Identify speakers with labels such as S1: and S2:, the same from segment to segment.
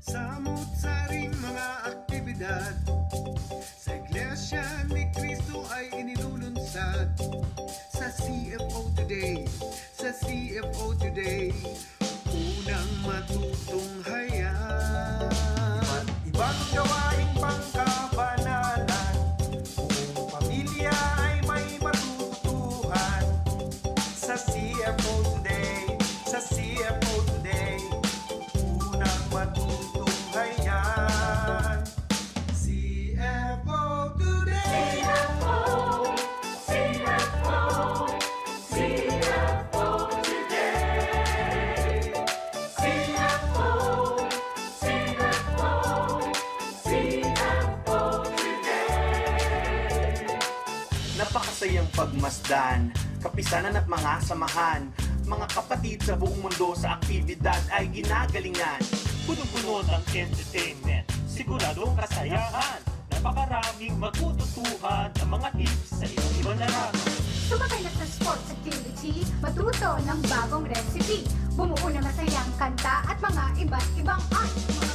S1: Samut-saring mga aktibidad Sa Iglesia ni Cristo ay inilulunsad Sa CFO Today Sa CFO Today Unang matutunghayan. Ibang gawaing pangkabanalan Buong pamilya ay may matutuhan. Sa CFO Today Sa CFO
S2: pagmasdan, kapisanan at mga samahan. Mga kapatid sa buong mundo sa aktibidad ay ginagalingan.
S3: Punong-puno ng entertainment, siguradong kasayahan. Napakaraming matututuhan ng mga tips sa iba't ibang larangan.
S4: Sumakay na sa sports activity, matuto ng bagong recipe, bumuo ng masayang kanta at mga iba't ibang art.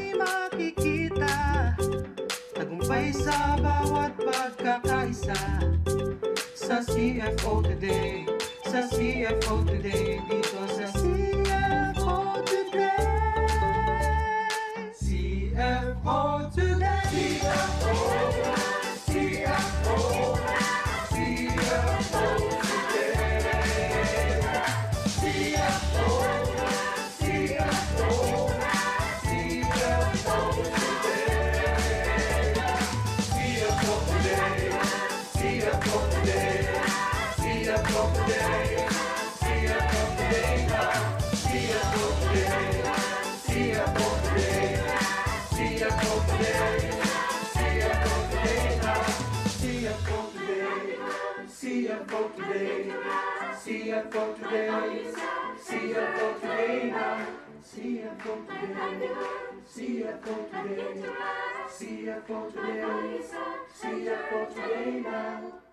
S1: Ay makikita. Tagumpay sa bawat pagkakaisa. Sa CFO Today. Sa CFO Today Dito sa CFO CFO Today, CFO Today, CFO Today now, CFO Today, CFO Today, CFO Today, CFO Today now.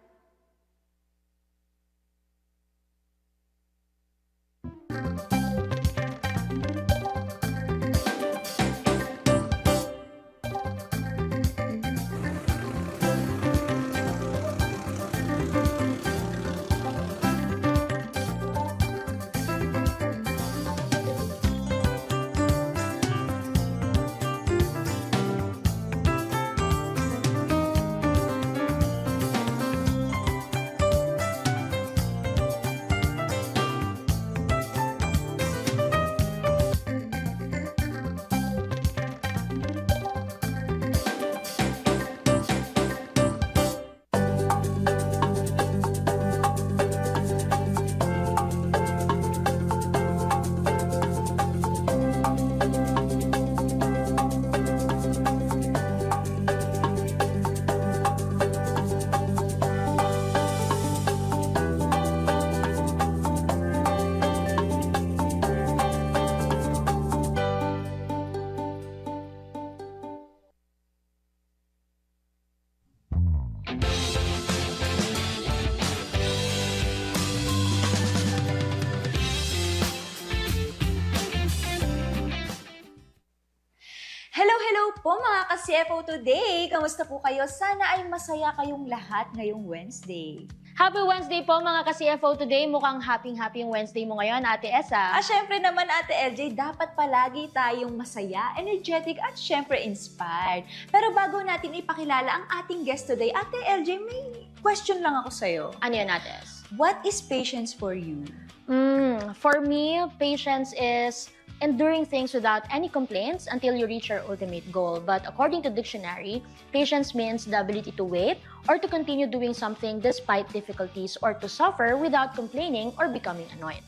S5: ka-CFO today! Kamusta po kayo? Sana ay masaya kayong lahat ngayong Wednesday.
S6: Happy Wednesday po mga ka-CFO today. Mukhang happy-happy yung Wednesday mo ngayon, Ate Esa.
S5: Ah, syempre naman Ate LJ, dapat palagi tayong masaya, energetic at syempre inspired. Pero bago natin ipakilala ang ating guest today, Ate LJ, may question lang ako sa'yo.
S6: Ano yan, Ate Es?
S5: What is patience for you?
S6: Mm, for me, patience is enduring things without any complaints until you reach your ultimate goal. But according to dictionary, patience means the ability to wait or to continue doing something despite difficulties or to suffer without complaining or becoming annoyed.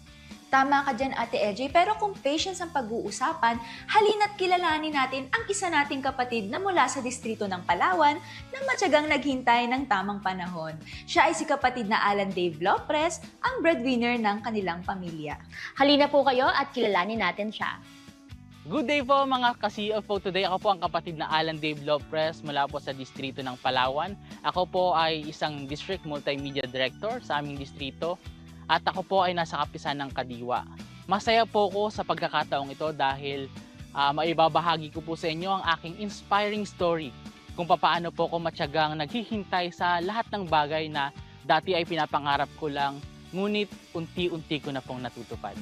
S5: Tama ka dyan, Ate LJ, pero kung patience ang pag-uusapan, halina't kilalanin natin ang isa nating kapatid na mula sa distrito ng Palawan na matyagang naghintay ng tamang panahon. Siya ay si kapatid na Alan Dave Lopres, ang breadwinner ng kanilang pamilya.
S6: Halina po kayo at kilalanin natin siya.
S7: Good day po mga ka-CFO. Today ako po ang kapatid na Alan Dave Lopres mula po sa distrito ng Palawan. Ako po ay isang District Multimedia Director sa aming distrito at ako po ay nasa kapisan ng Kadiwa. Masaya po ko sa pagkakataong ito dahil ah, maibabahagi ko po sa inyo ang aking inspiring story kung paano po ako matyagang naghihintay sa lahat ng bagay na dati ay pinapangarap ko lang ngunit unti-unti ko na pong natutupad.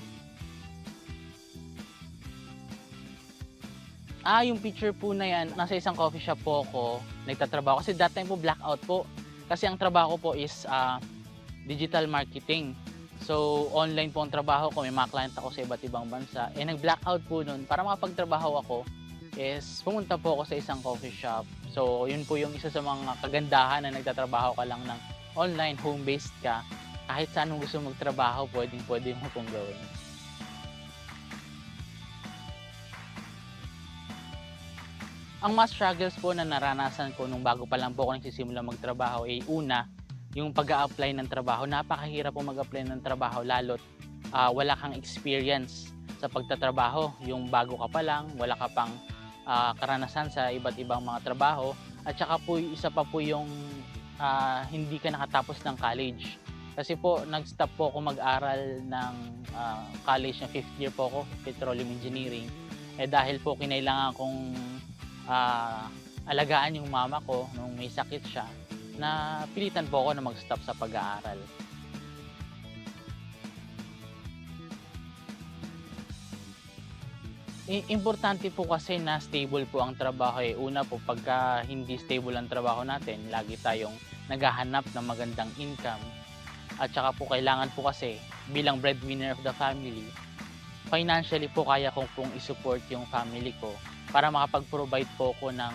S7: Ah, yung picture po na yan, nasa isang coffee shop po ako, nagtatrabaho. Kasi that time po, blackout po. Kasi ang trabaho po is ah, digital marketing. So, online po ang trabaho ko. May mga client ako sa iba't ibang bansa. Eh, nag-blackout po nun. Para makapagtrabaho ako, is pumunta po ako sa isang coffee shop. So, yun po yung isa sa mga kagandahan na nagtatrabaho ka lang ng online, home-based ka. Kahit saan mo gusto magtrabaho, pwedeng pwede mo pong gawin. Ang mas struggles po na naranasan ko nung bago pa lang po ako nagsisimula magtrabaho ay una, yung pag apply ng trabaho. Napakahirap po mag-apply ng trabaho lalo't ah, wala kang experience sa pagtatrabaho. Yung bago ka pa lang, wala ka pang ah, karanasan sa iba't ibang mga trabaho. At saka po, isa pa po yung ah, hindi ka nakatapos ng college. Kasi po, nag-stop po ako mag-aral ng ah, college na fifth year po ako, Petroleum Engineering. Eh dahil po kinailangan kong ah, alagaan yung mama ko nung may sakit siya na pilitan po ako na mag-stop sa pag-aaral. Importante po kasi na stable po ang trabaho eh. Una po, pagka hindi stable ang trabaho natin, lagi tayong naghahanap ng magandang income. At saka po kailangan po kasi bilang breadwinner of the family, financially po kaya kong pong isupport yung family ko para makapag-provide po ko ng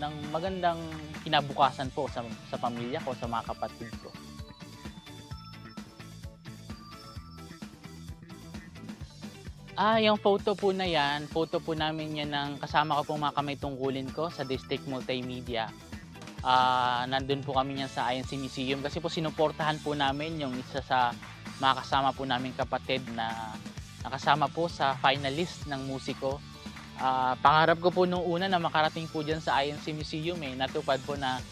S7: ng magandang kinabukasan po sa, sa pamilya ko, sa mga kapatid ko. Ah, yung photo po na yan, photo po namin yan ng kasama ko pong mga kamay tungkulin ko sa District Multimedia. Ah, nandun po kami yan sa INC Museum kasi po sinuportahan po namin yung isa sa mga kasama po namin kapatid na nakasama po sa finalist ng musiko Ah, pangarap ko po nung una na makarating po dyan sa INC Museum eh. Natupad po na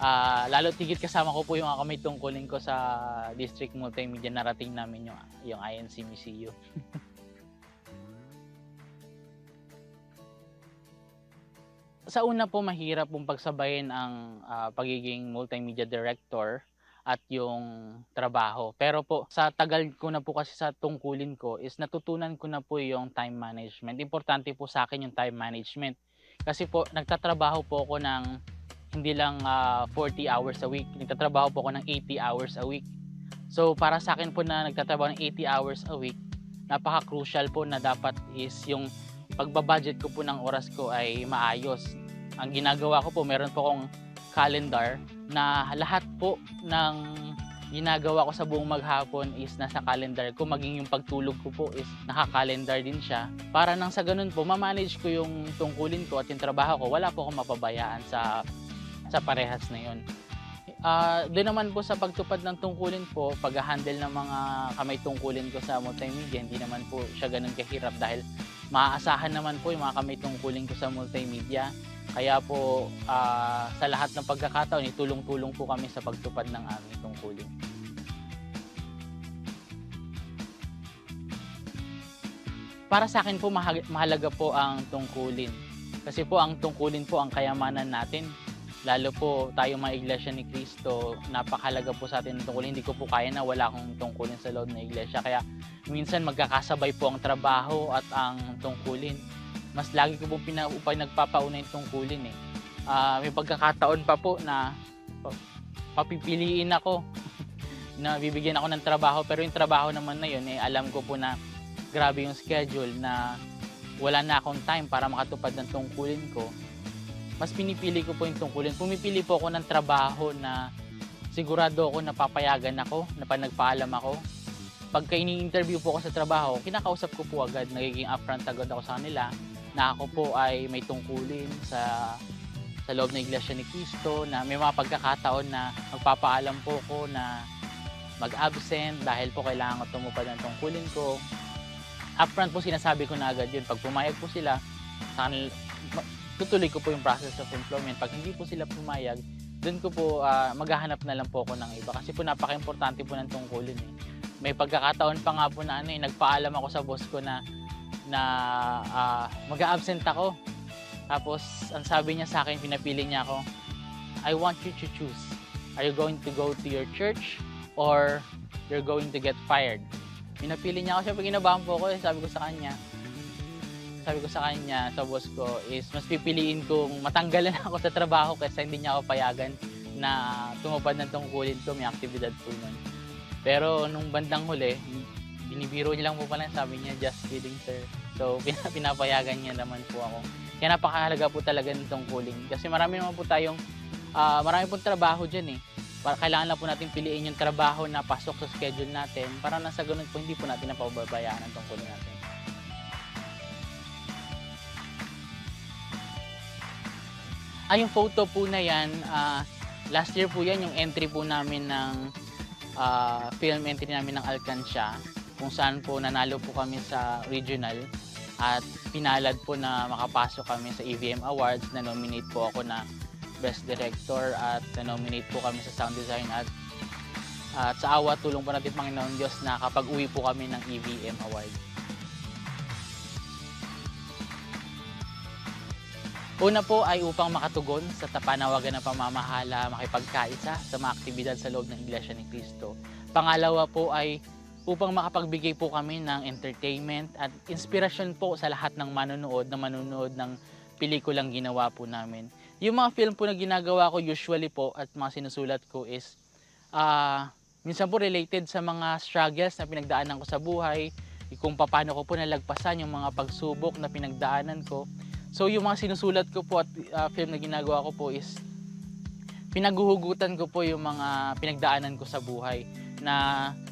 S7: ah, lalo tigit kasama ko po yung mga kamay tungkulin ko sa District Multimedia narating namin yung, yung INC Museum. sa una po mahirap pong pagsabayin ang ah, pagiging multimedia director at yung trabaho. Pero po, sa tagal ko na po kasi sa tungkulin ko is natutunan ko na po yung time management. Importante po sa akin yung time management. Kasi po, nagtatrabaho po ako ng hindi lang ah, 40 hours a week. Nagtatrabaho po ako ng 80 hours a week. So, para sa akin po na nagtatrabaho ng 80 hours a week, napaka-crucial po na dapat is yung pagbabudget ko po ng oras ko ay maayos. Ang ginagawa ko po, meron po akong calendar na lahat po ng ginagawa ko sa buong maghapon is nasa calendar ko. Maging yung pagtulog ko po is naka-calendar din siya. Para nang sa ganun po, mamanage ko yung tungkulin ko at yung trabaho ko. Wala po akong mapabayaan sa, sa parehas na yun. Ah, doon naman po sa pagtupad ng tungkulin po, pag-handle ng mga kamay tungkulin ko sa multimedia, hindi naman po siya ganun kahirap dahil maaasahan naman po yung mga kamay tungkulin ko sa multimedia. Kaya po ah, sa lahat ng pagkakataon, itulong-tulong po kami sa pagtupad ng aming tungkulin. Para sa akin po mahalaga po ang tungkulin. Kasi po ang tungkulin po ang kayamanan natin. Lalo po tayo mga iglesia ni Cristo, napakahalaga po sa atin ang tungkulin. Hindi ko po kaya na wala akong tungkulin sa loob ng iglesia. Kaya minsan magkakasabay po ang trabaho at ang tungkulin. Mas lagi ko po pina, nagpapauna yung tungkulin eh. Ah, may pagkakataon pa po na pa- papipiliin ako na bibigyan ako ng trabaho pero yung trabaho naman na yun eh alam ko po na grabe yung schedule na wala na akong time para makatupad ng tungkulin ko. Mas pinipili ko po yung tungkulin. Pumipili po ako ng trabaho na sigurado ako na papayagan ako, na pag nagpaalam ako. Pagka ini-interview po ako sa trabaho, kinakausap ko po agad, nagiging upfront agad ako sa kanila na ako po ay may tungkulin sa sa loob ng Iglesia ni Cristo na may mga pagkakataon na magpapaalam po ko na mag-absent dahil po kailangan ko tumupad ng tungkulin ko. Upfront po sinasabi ko na agad yun. Pag pumayag po sila, sa tutuloy ko po yung process of employment. Pag hindi po sila pumayag, doon ko po ah, maghahanap na lang po ako ng iba. Kasi po napaka-importante po ng tungkulin eh. May pagkakataon pa nga po na ano eh, nagpaalam ako sa boss ko na na ah, mag-absent ako. Tapos, ang sabi niya sa akin, pinapili niya ako, I want you to choose. Are you going to go to your church or you're going to get fired? Pinapili niya ako. Siyempre, kinabahan po ako. Eh. Sabi ko sa kanya, sabi ko sa kanya, sa boss ko, is mas pipiliin kong matanggalan ako sa trabaho kaysa hindi niya ako payagan na tumupad ng tungkulin ko, may aktibidad po nun. Pero nung bandang huli, binibiro niya lang po pala, sabi niya, just kidding sir. So, pina- pinapayagan niya naman po ako. Kaya napakahalaga po talaga ng tungkulin. Kasi marami naman po tayong, ah, marami pong trabaho dyan eh. Para kailangan lang po natin piliin yung trabaho na pasok sa schedule natin para nasa ganun po hindi po natin napababayaan ang tungkulin natin. Ah, yung photo po na yan, ah, last year po yan, yung entry po namin ng ah, film entry namin ng Alcansya, kung saan po nanalo po kami sa regional at pinalad po na makapasok kami sa EVM Awards, na-nominate po ako na Best Director at na-nominate po kami sa Sound Design at at sa awa tulong po natin Panginoon Diyos na kapag uwi po kami ng EVM Award. Una po ay upang makatugon sa tapanawagan ng pamamahala, makipagkaisa sa mga aktibidad sa loob ng Iglesia ni Cristo. Pangalawa po ay upang makapagbigay po kami ng entertainment at inspirasyon po sa lahat ng manonood na manonood ng pelikulang ginawa po namin. Yung mga film po na ginagawa ko usually po at mga sinusulat ko is ah minsan po related sa mga struggles na pinagdaanan ko sa buhay, kung paano ko po nalagpasan yung mga pagsubok na pinagdaanan ko. So yung mga sinusulat ko po at ah, film na ginagawa ko po is pinaguhugutan ko po yung mga pinagdaanan ko sa buhay na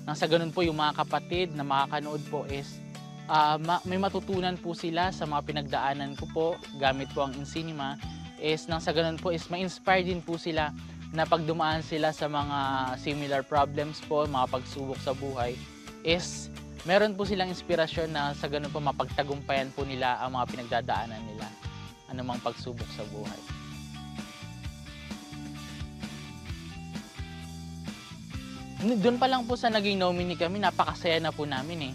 S7: nang sa ganun po yung mga kapatid na makakanood po is ah, ma- may matutunan po sila sa mga pinagdaanan ko po gamit po ang Incinema is nang sa ganun po is ma-inspire din po sila na pag dumaan sila sa mga similar problems po, mga pagsubok sa buhay is meron po silang inspirasyon na sa ganun po mapagtagumpayan po nila ang mga pinagdadaanan nila anumang pagsubok sa buhay. Doon pa lang po sa naging nominee kami, napakasaya na po namin eh.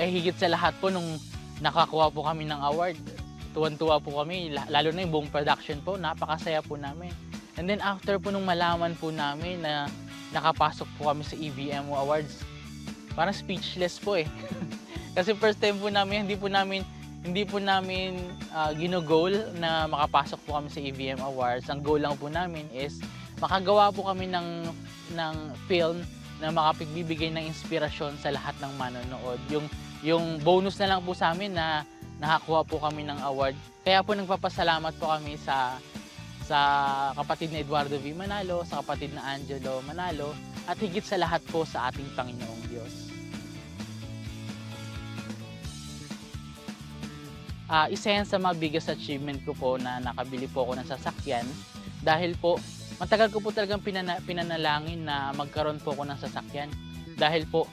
S7: Eh higit sa lahat po nung nakakuha po kami ng award, tuwan-tuwa po kami, la- lalo na yung buong production po, napakasaya po namin. And then after po nung malaman po namin na nakapasok po kami sa EVM Awards, parang speechless po eh. Kasi first time po namin, hindi po namin hindi po namin uh, ginogol na makapasok po kami sa EVM Awards. Ang goal lang po namin is makagawa po kami ng ng film na makapagbibigay ng inspirasyon sa lahat ng manonood. Yung yung bonus na lang po sa amin na nakakuha po kami ng award. Kaya po nagpapasalamat po kami sa sa kapatid na Eduardo V. Manalo, sa kapatid na Angelo Manalo, at higit sa lahat po sa ating Panginoong Diyos. Ah, isa yan sa mga biggest achievement ko po na nakabili po ako ng sasakyan dahil po matagal ko po talagang pinana- pinanalangin na magkaroon po ako ng sasakyan dahil po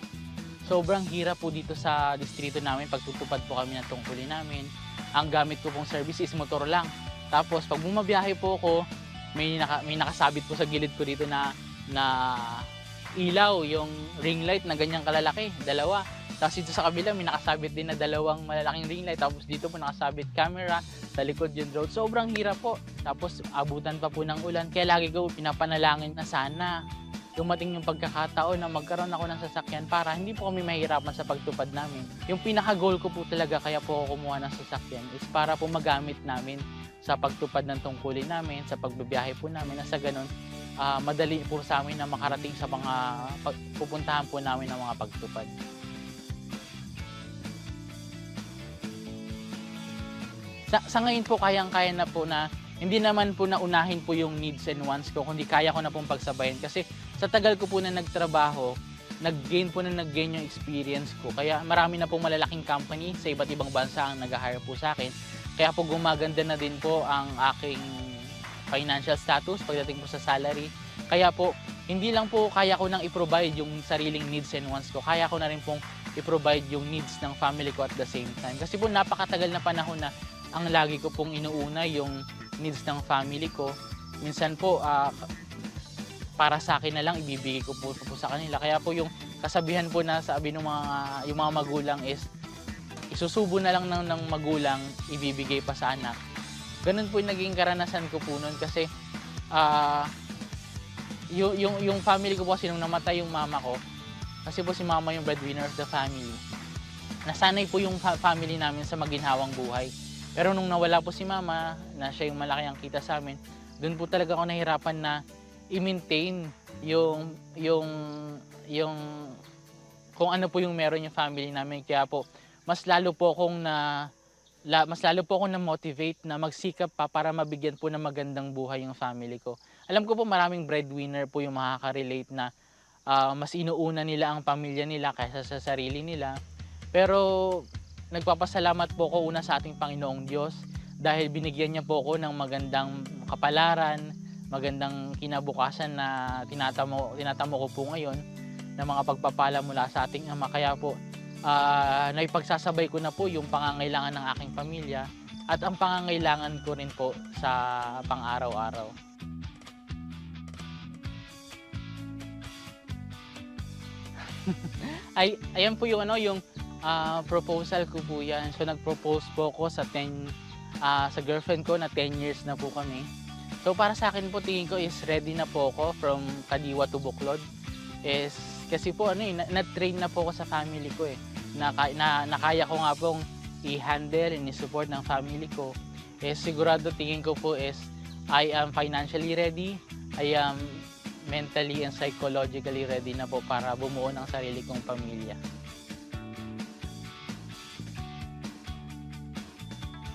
S7: sobrang hirap po dito sa distrito namin pagtutupad po kami ng tungkulin namin. Ang gamit ko pong service is motor lang. Tapos pag bumabiyahe po ako, may, naka, may nakasabit po sa gilid ko dito na na ilaw, yung ring light na ganyang kalalaki, dalawa. Tapos dito sa kabila, may nakasabit din na dalawang malalaking ring light. Tapos dito po nakasabit camera, sa likod yung drone. Sobrang hirap po. Tapos abutan pa po ng ulan. Kaya lagi ko pinapanalangin na sana dumating yung pagkakataon na magkaroon ako ng sasakyan para hindi po kami mahirapan sa pagtupad namin. Yung pinaka-goal ko po talaga kaya po ako kumuha ng sasakyan is para po magamit namin sa pagtupad ng tungkulin namin, sa pagbibiyahe po namin, na sa ganun, ah, madali po sa amin na makarating sa mga pupuntahan po namin ng mga pagtupad. Sa, sa ngayon po kayang-kaya na po na hindi naman po naunahin po yung needs and wants ko, kundi kaya ko na pong pagsabayin. Kasi sa tagal ko po na nagtrabaho, nag-gain po na nag-gain yung experience ko. Kaya marami na pong malalaking company sa iba't ibang bansa ang nag-hire po sa akin. Kaya po gumaganda na din po ang aking financial status pagdating po sa salary. Kaya po, hindi lang po kaya ko nang i-provide yung sariling needs and wants ko. Kaya ko na rin pong i-provide yung needs ng family ko at the same time. Kasi po napakatagal na panahon na ang lagi ko pong inuuna yung needs ng family ko. Minsan po, ah, para sa akin na lang ibibigay ko po, po sa kanila. Kaya po yung kasabihan po na sabi ng mga yung mga magulang is isusubo na lang ng, ng magulang ibibigay pa sa anak. Ganun po yung naging karanasan ko po noon kasi ah yung, yung, yung family ko po kasi nung namatay yung mama ko, kasi po si mama yung breadwinner of the family, nasanay po yung fa- family namin sa maginhawang buhay. Pero nung nawala po si mama, na siya yung malaki ang kita sa amin, doon po talaga ako nahirapan na i-maintain yung yung yung kung ano po yung meron yung family namin kaya po mas lalo po akong na la, mas lalo po akong na motivate na magsikap pa para mabigyan po ng magandang buhay yung family ko. Alam ko po maraming breadwinner po yung makaka-relate na ah, mas inuuna nila ang pamilya nila kaysa sa sarili nila. Pero nagpapasalamat po ako una sa ating Panginoong Diyos dahil binigyan niya po ako ng magandang kapalaran, magandang kinabukasan na tinatamo, tinatamo ko po ngayon ng mga pagpapala mula sa ating Ama. Kaya po, ah naipagsasabay ko na po yung pangangailangan ng aking pamilya at ang pangangailangan ko rin po sa pang-araw-araw. Ay, ayan po yung ano, yung ah, proposal ko po yan. So nag-propose po ako sa 10 ah, sa girlfriend ko na 10 years na po kami. So para sa akin po tingin ko is ready na po ako from Kadiwa to Buklod. Is kasi po ano eh, na- na-train na po ako sa family ko eh. Na, na, na kaya ko nga pong i-handle and i-support ng family ko. Eh sigurado tingin ko po is I am financially ready. I am mentally and psychologically ready na po para bumuo ng sarili kong pamilya.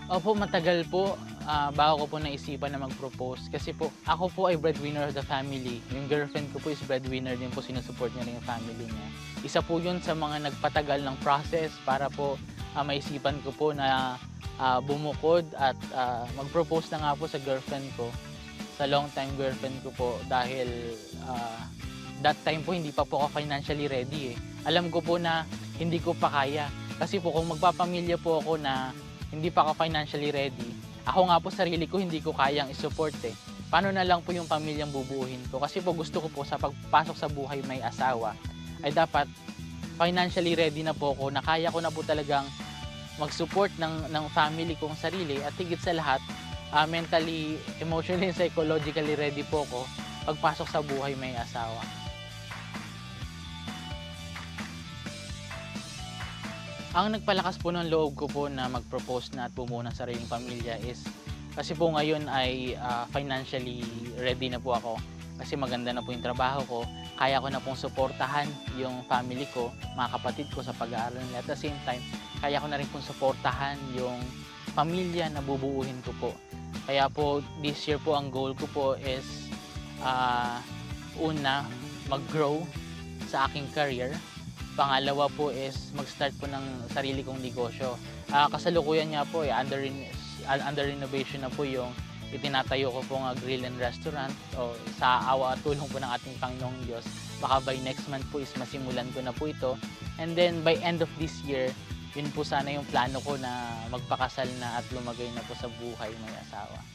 S7: Opo, matagal po ah, bago ko po naisipan na mag-propose. Kasi po, ako po ay breadwinner of the family. Yung girlfriend ko po is breadwinner din po, sinusupport niya rin yung family niya. Isa po yun sa mga nagpatagal ng process para po ah, maisipan ko po na ah, bumukod at ah, mag-propose na nga po sa girlfriend ko sa long time girlfriend ko po dahil ah, that time po hindi pa po ako financially ready eh. Alam ko po na hindi ko pa kaya. Kasi po kung magpapamilya po ako na hindi pa ako financially ready, ako nga po sarili ko hindi ko kayang isupport eh. Paano na lang po yung pamilyang bubuuhin ko? Kasi po gusto ko po sa pagpasok sa buhay may asawa ay dapat financially ready na po ako na kaya ko na po talagang mag-support ng, ng family kong sarili at higit sa lahat ah, mentally, emotionally, psychologically ready po ako pagpasok sa buhay may asawa. Ang nagpalakas po ng loob ko po na mag-propose na at bumuo ng sariling pamilya is kasi po ngayon ay ah, financially ready na po ako kasi maganda na po yung trabaho ko kaya ko na pong suportahan yung family ko, mga kapatid ko sa pag-aaral nila. At the same time, kaya ko na rin pong suportahan yung pamilya na bubuuhin ko po. Kaya po, this year po, ang goal ko po is ah, una, mag-grow sa aking career. Pangalawa po is mag-start po ng sarili kong negosyo. Ah, kasalukuyan nga po, eh, under, under renovation na po yung itinatayo ko pong ah, grill and restaurant o sa awa at tulong po ng ating Panginoong Diyos. Baka by next month po is masimulan ko na po ito. And then by end of this year, yun po sana yung plano ko na magpakasal na at lumagay na po sa buhay may asawa.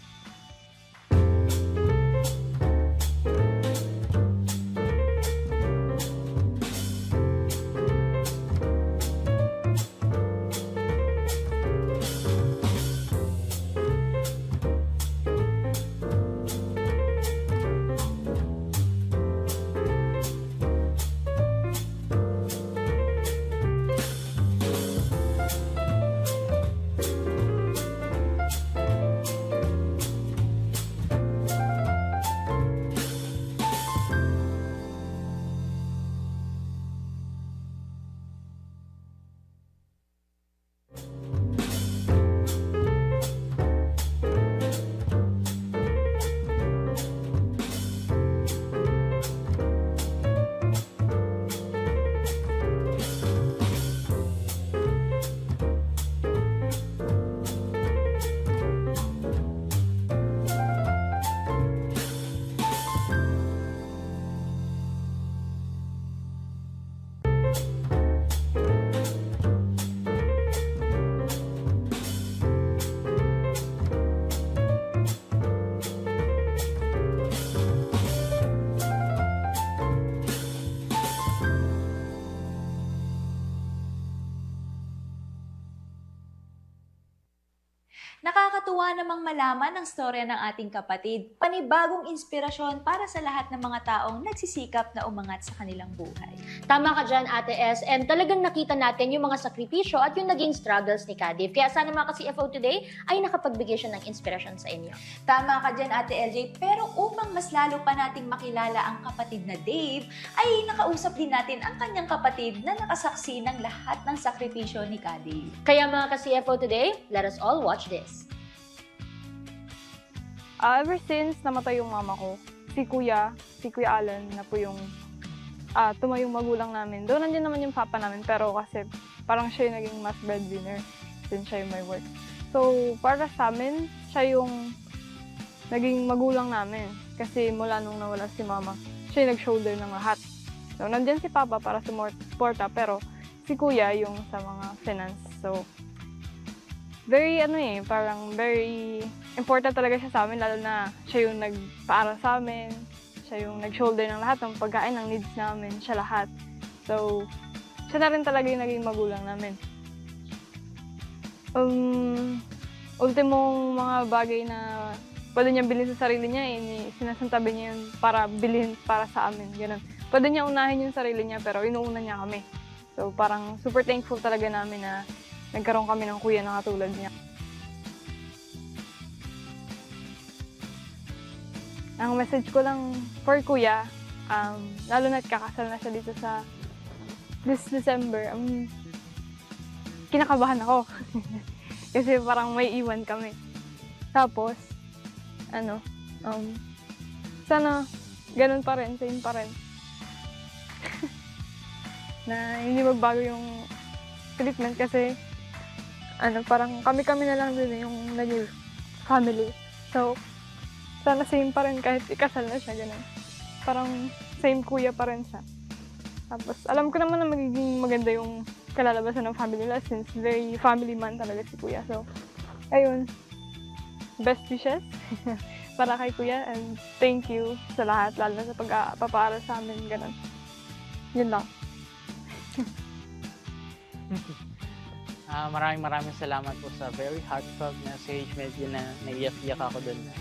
S5: Nakakatuwa namang malaman ang storya ng ating kapatid. Panibagong inspirasyon para sa lahat ng mga taong nagsisikap na umangat sa kanilang buhay.
S6: Tama ka dyan, Ate S. And talagang nakita natin yung mga sakripisyo at yung naging struggles ni Kadif. Kaya sana mga ka-CFO today ay nakapagbigay siya ng inspirasyon sa inyo.
S5: Tama ka dyan, Ate LJ. Pero upang mas lalo pa nating makilala ang kapatid na Dave, ay nakausap din natin ang kanyang kapatid na nakasaksi ng lahat ng sakripisyo ni Ka Dave.
S6: Kaya mga ka-CFO today, let us all watch this.
S8: Ah, ever since namatay yung mama ko, si Kuya, si Kuya Alan na po yung ah tumayong magulang namin. Doon nandiyan naman yung papa namin, pero kasi parang siya yung naging mas breadwinner since siya yung may work. So, para sa amin, siya yung naging magulang namin. Kasi mula nung nawala si mama, siya yung nag-shoulder ng lahat. So, nandiyan si papa para sumuporta, pero si kuya yung sa mga finance. So, very ano eh, parang very important talaga siya sa amin, lalo na siya yung nagpaaral sa amin, siya yung nag-shoulder ng lahat ng pagkain, ng needs namin, siya lahat. So, siya na rin talaga yung naging magulang namin. Um, ultimong mga bagay na pwede niya bilhin sa sarili niya, eh, sinasantabi niya yun para bilhin para sa amin, ganun. Pwede niya unahin yung sarili niya, pero inuuna niya kami. So, parang super thankful talaga namin na nagkaroon kami ng kuya na katulad niya. Ang message ko lang for kuya, um, lalo na't kakasal na siya dito sa this December, um, kinakabahan ako. Kasi parang may iwan kami. Tapos, ano, um, sana ganun pa rin, same pa rin. na hindi magbago yung treatment kasi ano, parang kami-kami na lang din eh, yung naging family. So, sana same pa rin kahit ikasal na siya, ganun. Parang same kuya pa rin siya. Tapos, alam ko naman na magiging maganda yung kalalabasan ng family nila since very family man talaga si kuya. So, ayun. Best wishes para kay kuya and thank you sa lahat, lalo na sa pag-papaaral sa amin, ganun. Yun lang.
S7: Ah, maraming maraming salamat po sa very heartfelt message. Medyo na naiyak-iyak ako doon. Ah,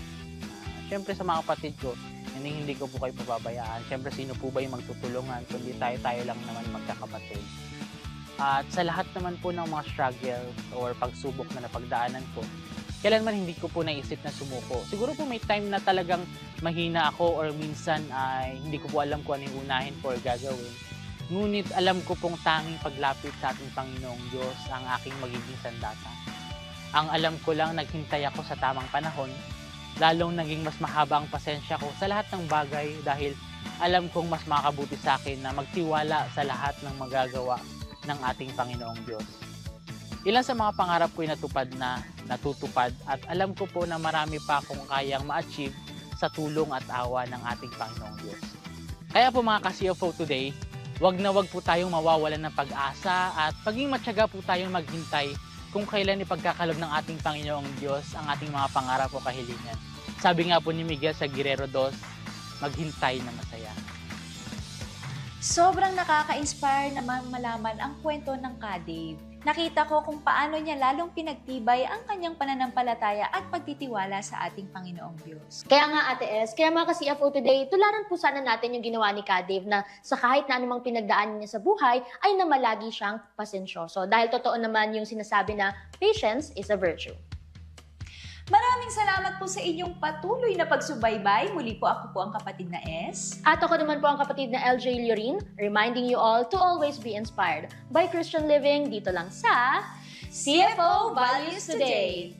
S7: Siyempre sa mga kapatid ko, hindi, hindi ko po kayo pababayaan. Siyempre sino po ba yung magtutulungan kundi tayo-tayo lang naman magkakapatid. At sa lahat naman po ng mga struggle or pagsubok na napagdaanan ko, kailanman hindi ko po naisip na sumuko. Siguro po may time na talagang mahina ako or minsan ay hindi ko po alam kung ano yung unahin ko or gagawin. Ngunit alam ko pong tanging paglapit sa ating Panginoong Diyos ang aking magiging sandata. Ang alam ko lang, naghintay ako sa tamang panahon, lalong naging mas mahaba ang pasensya ko sa lahat ng bagay dahil alam kong mas makabuti sa akin na magtiwala sa lahat ng magagawa ng ating Panginoong Diyos. Ilan sa mga pangarap ko'y natupad na, natutupad at alam ko po na marami pa akong kayang ma-achieve sa tulong at awa ng ating Panginoong Diyos. Kaya po mga ka-CFO today, wag na wag po tayong mawawalan ng pag-asa at paging matyaga po tayong maghintay kung kailan ipagkakalob ng ating Panginoong Diyos ang ating mga pangarap o kahilingan. Sabi nga po ni Miguel sa Guerrero 2, maghintay na masaya.
S5: Sobrang nakaka-inspire naman malaman ang kwento ng Ka Dave. Nakita ko kung paano niya lalong pinagtibay ang kanyang pananampalataya at pagtitiwala sa ating Panginoong Diyos.
S6: Kaya nga, Ate S, kaya mga ka-CFO today, tularan po sana natin yung ginawa ni Kadave na sa kahit na anumang pinagdaanan niya sa buhay, ay namalagi siyang pasensyoso. Dahil totoo naman yung sinasabi na patience is a virtue.
S5: Maraming salamat po sa inyong patuloy na pagsubaybay. Muli po ako po ang kapatid na S.
S6: At ako naman po ang kapatid na LJ Llorin, reminding you all to always be inspired by Christian living dito lang sa
S5: CFO Values Today!